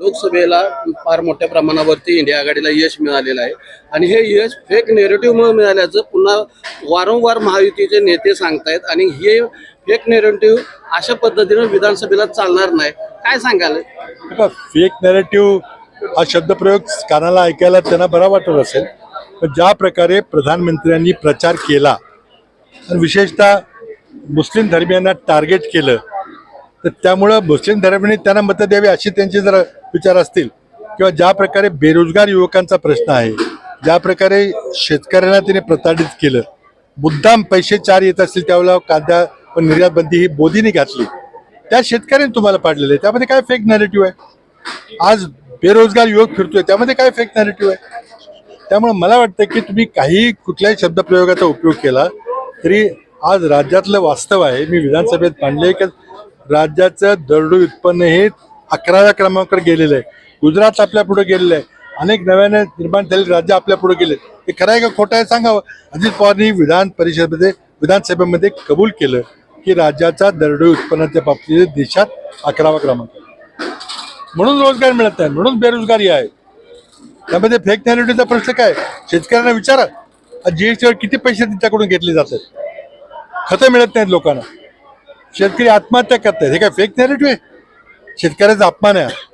लोकसभेला फार मोठ्या प्रमाणावरती इंडिया आघाडीला यश मिळालेलं आहे. आणि हे यश फेक नेरेटिव्हमुळे मिळाल्याचं पुन्हा वारंवार महायुतीचे नेते सांगतायत. आणि हे फेक नेरेटिव्ह अशा पद्धतीनं विधानसभेला चालणार नाही. काय सांगाल? फेक नेरेटिव्ह हा शब्दप्रयोग कानाला ऐकायला त्यांना बरा वाटत असेल. पण ज्या प्रकारे प्रधानमंत्र्यांनी प्रचार केला आणि विशेषतः मुस्लिम धर्मियांना टार्गेट केलं तर त्यामुळं मुस्लिम धर्मियांनी त्यांना मतं द्यावी अशी त्यांचे जर विचार असतील. किंवा ज्या प्रकारे बेरोजगार युवकांचा प्रश्न आहे ज्या प्रकारे शेतकऱ्यांना तिने प्रताडित केलं मुद्दाम पैसे चार येत असतील त्यावेळेला कांदा व निर्यात बंदी ही बोधीने घातली. त्या शेतकऱ्यांनी तुम्हाला पाडलेलं आहे. त्यामध्ये काय फेक नॅरेटिव्ह आहे? आज बेरोजगार युवक फिरतोय त्यामध्ये काय फेक नॅरेटिव्ह आहे? त्यामुळे मला वाटतं की तुम्ही काही कुठल्याही शब्दप्रयोगाचा उपयोग केला तरी आज राज्यातलं वास्तव आहे. मी विधानसभेत मांडले की राज्याचं दरडोई उत्पन्न हे अकराव्या क्रमांकावर गेलेलं आहे. गुजरात आपल्या पुढे गेलेलं आहे. अनेक नव्याने निर्माण झालेले राज्य आपल्या पुढे गेले हे खरं आहे का खोटं आहे सांगावं? अजित पवारांनी विधान परिषदेमध्ये विधानसभेमध्ये कबूल केलं की राज्याचा दरडोई उत्पन्नाच्या बाबतीत देशात अकरावा क्रमांक. म्हणून रोजगार मिळत नाही म्हणून बेरोजगारी आहे. त्यामध्ये फेक नॅरेटिव्हचा प्रश्न काय? शेतकऱ्यांना विचारा. जीएसटीवर किती पैसे त्यांच्याकडून घेतले जातात? खतं मिळत नाहीत लोकांना. शेतकरी आत्महत्या करतायत. हे काय फेक नॅरेटिव्ह आहे? शेतकऱ्याचा अपमान आहे.